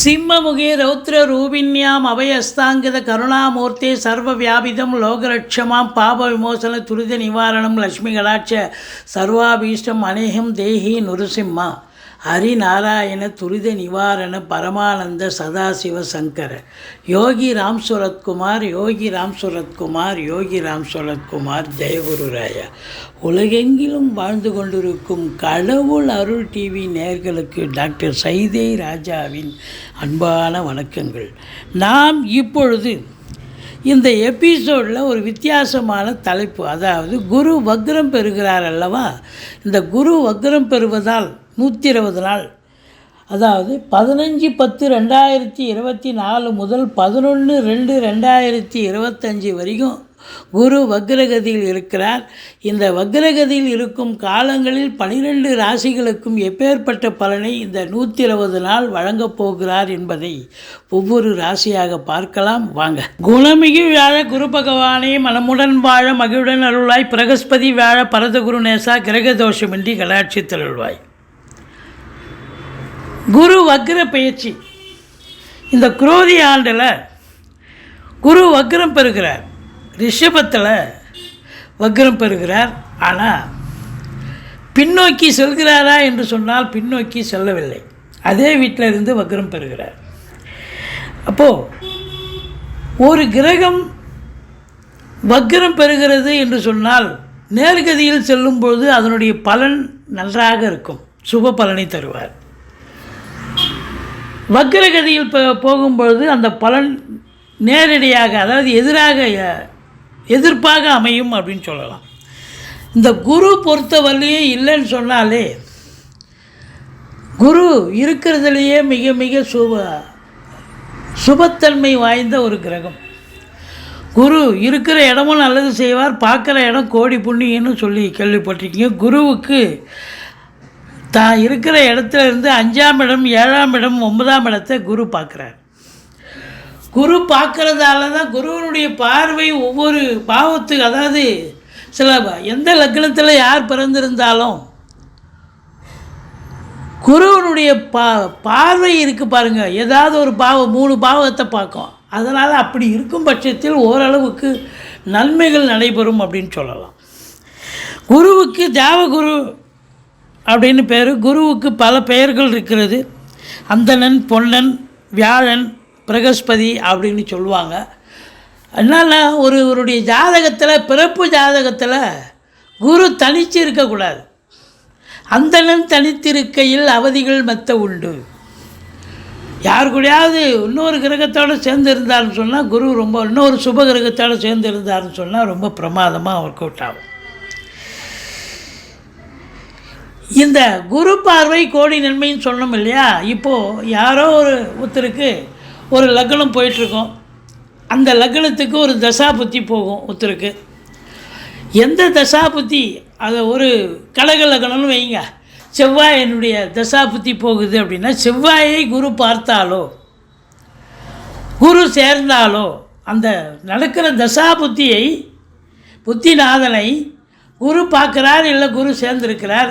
சிம்மமுகே ரௌத்ர ரூபின்யாம் அபயஸ்தாங்கித கருணாமூர்த்தே சர்வ வியாபிதம் லோகலட்சமாம் பாப விமோசன துரித நிவாரணம் லக்ஷ்மி கடாட்ச சர்வாபீஷ்டம் அநேகம் தேஹி நுருசிம்மா. ஹரிநாராயண துரித நிவாரண பரமானந்த சதாசிவ சங்கர. யோகி ராம் சுரத்குமார் யோகி ராம் சுரத்குமார் யோகி ராம் சுரத்குமார் ஜெயகுரு ராயா உலகெங்கிலும் வாழ்ந்து கொண்டிருக்கும் கடவுள் அருள் டிவி நேர்களுக்கு டாக்டர் சைதே ராஜாவின் அன்பான வணக்கங்கள். நாம் இப்பொழுது இந்த எபிசோடில் ஒரு வித்தியாசமான தலைப்பு அதாவது குரு வக்ரம் பெறுகிறார் அல்லவா? இந்த குரு வக்ரம் பெறுவதால் நூற்றி இருபது நாள். அதாவது பதினஞ்சு பத்து ரெண்டாயிரத்தி இருபத்தி நாலு முதல் பதினொன்று ரெண்டு ரெண்டாயிரத்தி இருபத்தஞ்சி வரைக்கும் குரு வக்ரகதியில் இருக்கிறார். இந்த வக்ரகதியில் இருக்கும் காலங்களில் பனிரெண்டு ராசிகளுக்கும் எப்பேற்பட்ட பலனை இந்த நூற்றி இருபது நாள் வழங்கப் போகிறார் என்பதை ஒவ்வொரு ராசியாக பார்க்கலாம். வாங்க. குணமிகு வியாழ குரு பகவானே மனமுடன் வாழ மகிழுடன் அருளாய் பிரகஸ்பதி வியாழ பரதகுரு நேசா கிரக தோஷமின்றி கடாட்சி தருள்வாய் குரு வக்ர பயிற்சி. இந்த குரோதி ஆண்டில் குரு வக்ரம் பெறுகிறார். ரிஷபத்தில் வக்ரம் பெறுகிறார். ஆனால் பின்னோக்கி செல்கிறாரா என்று சொன்னால் பின்னோக்கி செல்லவில்லை. அதே வீட்டில் இருந்து வக்ரம் பெறுகிறார். அப்போது ஒரு கிரகம் வக்ரம் பெறுகிறது என்று சொன்னால் நேர்கதியில் செல்லும்பொழுது அதனுடைய பலன் நன்றாக இருக்கும். சுப பலனை தருவார். வக்கரகதியில் போ- போகும்பொழுது அந்த பலன் நேரடியாக அதாவது எதிராக எதிர்ப்பாக அமையும் அப்படின்னு சொல்லலாம். இந்த குரு பொறுத்தவரையும் இல்லைன்னு சொன்னாலே குரு இருக்கிறதுலையே மிக மிக சுப சுபத்தன்மை வாய்ந்த ஒரு கிரகம். குரு இருக்கிற இடமும் நல்லது செய்வார் பார்க்குற இடம் கோடி புண்ணியன்னு சொல்லி கேள்விப்பட்டிருக்கீங்க. குருவுக்கு தான் இருக்கிற இடத்துல இருந்து அஞ்சாம் இடம் ஏழாம் இடம் ஒன்பதாம் இடத்தை குரு பார்க்குறார். குரு பார்க்குறதால தான் குருவனுடைய பார்வை ஒவ்வொரு பாவத்துக்கு அதாவது சில எந்த லக்னத்தில் யார் பிறந்திருந்தாலும் குருவனுடைய பா பார்வை இருக்குது பாருங்கள் ஏதாவது ஒரு பாவம் மூணு பாவத்தை பார்க்கும். அதனால் அப்படி இருக்கும் பட்சத்தில் ஓரளவுக்கு நன்மைகள் நடைபெறும் அப்படின்னு சொல்லலாம். குருவுக்கு தேவகுரு அப்படின்னு பேர். குருவுக்கு பல பெயர்கள் இருக்கிறது. அந்தணன் பொன்னன் வியாழன் பிரகஸ்பதி அப்படின்னு சொல்லுவாங்க. அதனால் ஒருவருடைய ஜாதகத்தில் பிறப்பு ஜாதகத்தில் குரு தனித்து இருக்கக்கூடாது. அந்தணன் தனித்திருக்கையில் அவதிகள் மெத்த உண்டு. யார் கூடயாவது இன்னொரு கிரகத்தோடு சேர்ந்து இருந்தாருன்னு சொன்னால் குரு ரொம்ப இன்னொரு சுப கிரகத்தோடு சேர்ந்து இருந்தாருன்னு சொன்னால் ரொம்ப பிரமாதமாக ஒர்க் அவுட் ஆகும். இந்த குரு பார்வை கோடி நன்மைன்னு சொன்னோம் இல்லையா? இப்போது யாரோ ஒரு ஒருத்தருக்கு ஒரு லக்னம் போயிட்டுருக்கோம். அந்த லக்னத்துக்கு ஒரு தசா புத்தி போகும் ஒருத்தருக்கு. எந்த தசா புத்தி அதை ஒரு கழக லக்னம்னு வைங்க. செவ்வாய் என்னுடைய தசா புத்தி போகுது அப்படின்னா செவ்வாயை குரு பார்த்தாலோ குரு சேர்ந்தாலோ அந்த நடக்கிற தசா புத்தியை புத்திநாதனை குரு பார்க்குறார் இல்லை குரு சேர்ந்திருக்கிறார்?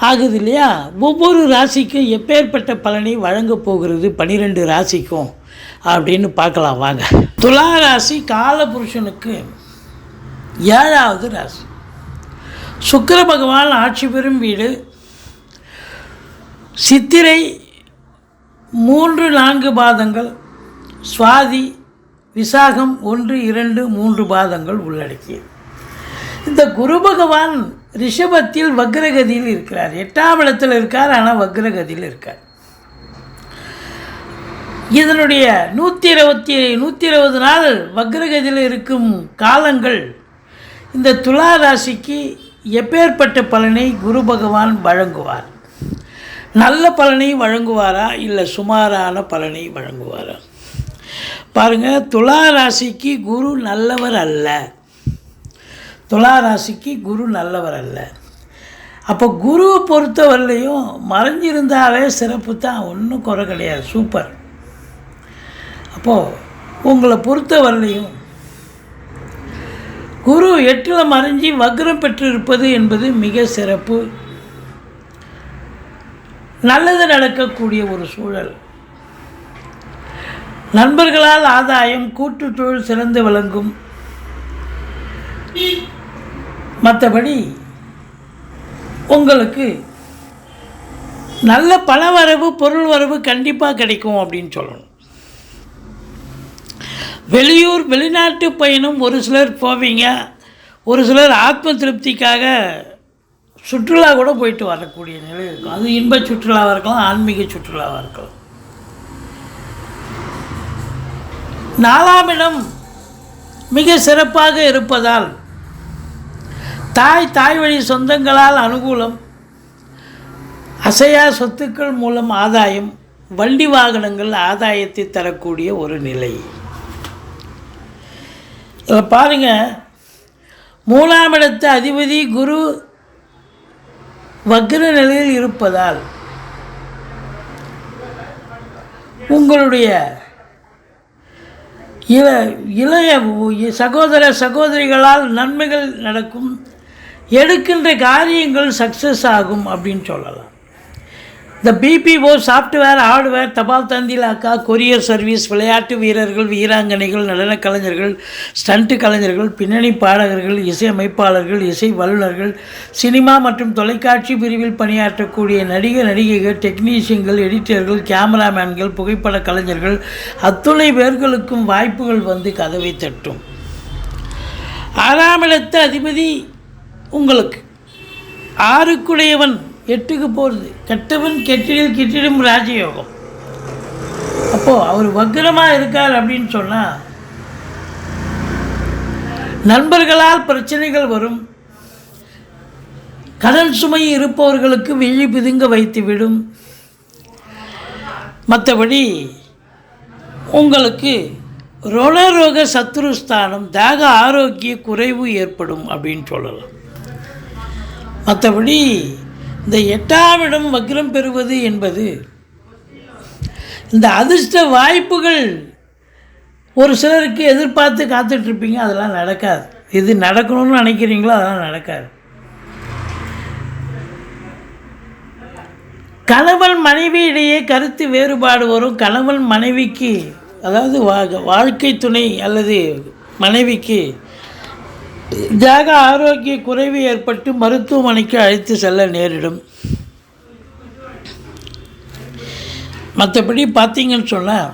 ஆகுது இல்லையா ஒவ்வொரு ராசிக்கும் எப்பேற்பட்ட பலனை வழங்கப் போகிறது? பனிரெண்டு ராசிக்கும் அப்படின்னு பார்க்கலாம் வாங்க. துலா ராசி காலபுருஷனுக்கு ஏழாவது ராசி. சுக்கர பகவான் ஆட்சி பெறும் வீடு. சித்திரை மூன்று நான்கு பாதங்கள். சுவாதி விசாகம் ஒன்று இரண்டு மூன்று பாதங்கள் உள்ளடக்கியது. இந்த குரு பகவான் ரிஷபத்தில் வக்ரகதியில் இருக்கிறார். எட்டாம் இடத்தில் இருக்கார் ஆனால் வக்ரகதியில் இருக்கார். இதனுடைய நூற்றி இருபத்தி நூற்றி இருபது நாள் வக்ரகதியில் இருக்கும் காலங்கள் இந்த துலா ராசிக்கு எப்பேற்பட்ட பலனை குரு பகவான் வழங்குவார்? நல்ல பலனை வழங்குவாரா இல்லை சுமாரான பலனை வழங்குவாரா? பாருங்கள் துலா ராசிக்கு குரு நல்லவர் அல்ல. துலா ராசிக்கு குரு நல்லவர் அல்ல. அப்போ குருவை பொறுத்தவரையிலையும் மறைஞ்சிருந்தாலே சிறப்பு தான் ஒன்றும் குறை கிடையாது. சூப்பர் அப்போது உங்களை பொறுத்தவரையிலையும் குரு எட்டில் மறைஞ்சி வக்ரம் பெற்றிருப்பது என்பது மிக சிறப்பு. நல்லது நடக்கக்கூடிய ஒரு சூழல். நண்பர்களால் ஆதாயம் கூட்டு சிறந்து விளங்கும். மற்றபடி உங்களுக்கு நல்ல பண வரவு பொருள் வரவு கண்டிப்பாக கிடைக்கும் அப்படின்னு சொல்லணும். வெளியூர் வெளிநாட்டு பயணம் ஒரு சிலர் போவீங்க. ஒரு சிலர் ஆத்ம திருப்திக்காக சுற்றுலா கூட போயிட்டு வரக்கூடிய நிலை இருக்கும். அது இன்ப சுற்றுலாவாக இருக்கலாம் ஆன்மீக சுற்றுலாவாக இருக்கலாம். நாலாம் இடம் மிக சிறப்பாக இருப்பதால் தாய் தாய் வழி சொந்தங்களால் அனுகூலம் அசையா சொத்துக்கள் மூலம் ஆதாயம் வண்டி வாகனங்கள் ஆதாயத்தை தரக்கூடிய ஒரு நிலை. இதில் பாருங்கள் மூணாம் இடத்த அதிபதி குரு வக்ர நிலையில் இருப்பதால் உங்களுடைய இள இளைய சகோதர சகோதரிகளால் நன்மைகள் நடக்கும் எடுக்கின்ற காரியங்கள் சக்ஸஸ் ஆகும் அப்படின்னு சொல்லலாம். இந்த பிபிஓ சாஃப்ட்வேர் ஹார்ட்வேர் தபால் தந்திலாக்கா கொரியர் சர்வீஸ் விளையாட்டு வீரர்கள் வீராங்கனைகள் நடனக் கலைஞர்கள் ஸ்டண்ட்டு கலைஞர்கள் பின்னணி பாடகர்கள் இசையமைப்பாளர்கள் இசை வல்லுநர்கள் சினிமா மற்றும் தொலைக்காட்சி பிரிவில் பணியாற்றக்கூடிய நடிகர் நடிகைகள் டெக்னீஷியன்கள் எடிட்டர்கள் கேமராமேன்கள் புகைப்பட கலைஞர்கள் அத்துணை பேர்களுக்கும் வாய்ப்புகள் வந்து கதவை தட்டும். ஆறாம் இடத்த அதிபதி உங்களுக்கு. ஆறுக்குடையவன் எட்டுக்கு போகிறது கெட்டவன் கெட்டிடில் கெட்டிடும் ராஜயோகம். அப்போது அவர் வக்கிரமாக இருக்கார் அப்படின்னு சொன்னால் நண்பர்களால் பிரச்சனைகள் வரும். கடன் சுமை இருப்பவர்களுக்கு விழி பிதுங்க வைத்துவிடும் மற்றபடி உங்களுக்கு ருணரோக சத்ருஸ்தானம் தாக ஆரோக்கிய குறைவு ஏற்படும் அப்படின்னு சொல்லலாம். மற்றபடி இந்த எட்டாவிடம் வக்ரம் பெறுவது என்பது இந்த அதிர்ஷ்ட வாய்ப்புகள் ஒரு சிலருக்கு எதிர்பார்த்து காத்துட்ருப்பீங்க அதெல்லாம் நடக்காது. இது நடக்கணும்னு நினைக்கிறீங்களோ அதெல்லாம் நடக்காது. கணவன் மனைவி இடையே கருத்து வேறுபாடு வரும். கணவன் மனைவிக்கு அதாவது வா வாழ்க்கை துணை அல்லது மனைவிக்கு தேக ஆரோக்கிய குறைவு ஏற்பட்டு மருத்துவமனைக்கு அழைத்து செல்ல நேரிடும். மற்றபடி பார்த்தீங்கன்னு சொன்னால்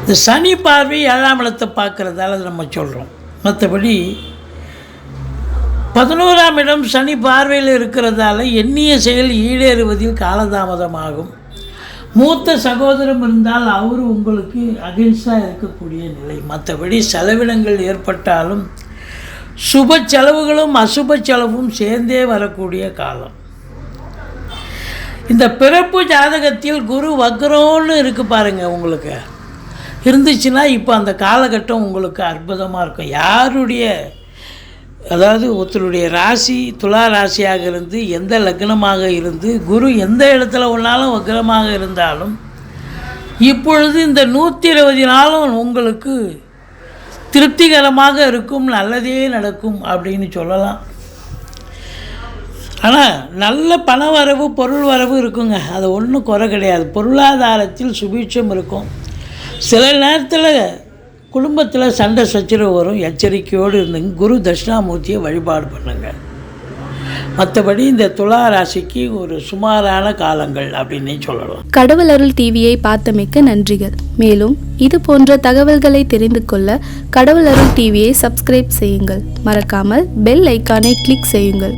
இந்த சனி பார்வை ஏழாம் இடத்தை பார்க்குறதால நம்ம சொல்கிறோம் மற்றபடி பதினோராம் இடம் சனி பார்வையில் இருக்கிறதால எண்ணிய செயல் ஈடேறுவதில் காலதாமதமாகும். மூத்த சகோதரம் இருந்தால் அவர் உங்களுக்கு அகென்ஸ்டாக இருக்கக்கூடிய நிலை. மற்றபடி செலவினங்கள் ஏற்பட்டாலும் சுப செலவுகளும் அசுப செலவும் சேர்ந்தே வரக்கூடிய காலம். இந்த பிறப்பு ஜாதகத்தில் குரு வக்ரோன்னு இருக்குது பாருங்கள் உங்களுக்கு. இருந்துச்சுன்னா இப்போ அந்த காலகட்டம் உங்களுக்கு அற்புதமாக இருக்கும். யாருடைய அதாவது ஒருத்தருடைய ராசி துலா ராசியாக இருந்து எந்த லக்னமாக இருந்து குரு எந்த இடத்துல ஒன்றாலும் வக்ரமாக இருந்தாலும் இப்பொழுது இந்த நூற்றி இருபது நாளும் உங்களுக்கு திருப்திகரமாக இருக்கும் நல்லதே நடக்கும் அப்படின்னு சொல்லலாம். ஆனால் நல்ல பண வரவு பொருள் வரவு இருக்குங்க. அது ஒன்றும் குறை கிடையாது. பொருளாதாரத்தில் சுபீட்சம் இருக்கும். சில நேரத்தில் குடும்பத்தில் சண்டை சச்சரவு வரும் எச்சரிக்கையோடு இருந்துங்க. குரு தட்சிணாமூர்த்தியை வழிபாடு பண்ணுங்க. மற்றபடி இந்த துலா ராசிக்கு ஒரு சுமாரான காலங்கள் அப்படின்னு சொல்லலாம். கடவுள் அருள் டிவியை பார்த்தமைக்க நன்றிகள். மேலும் இது போன்ற தகவல்களை தெரிந்து கொள்ள கடவுள் அருள் டிவியை சப்ஸ்கிரைப் செய்யுங்கள். மறக்காமல் பெல் ஐக்கானை கிளிக் செய்யுங்கள்.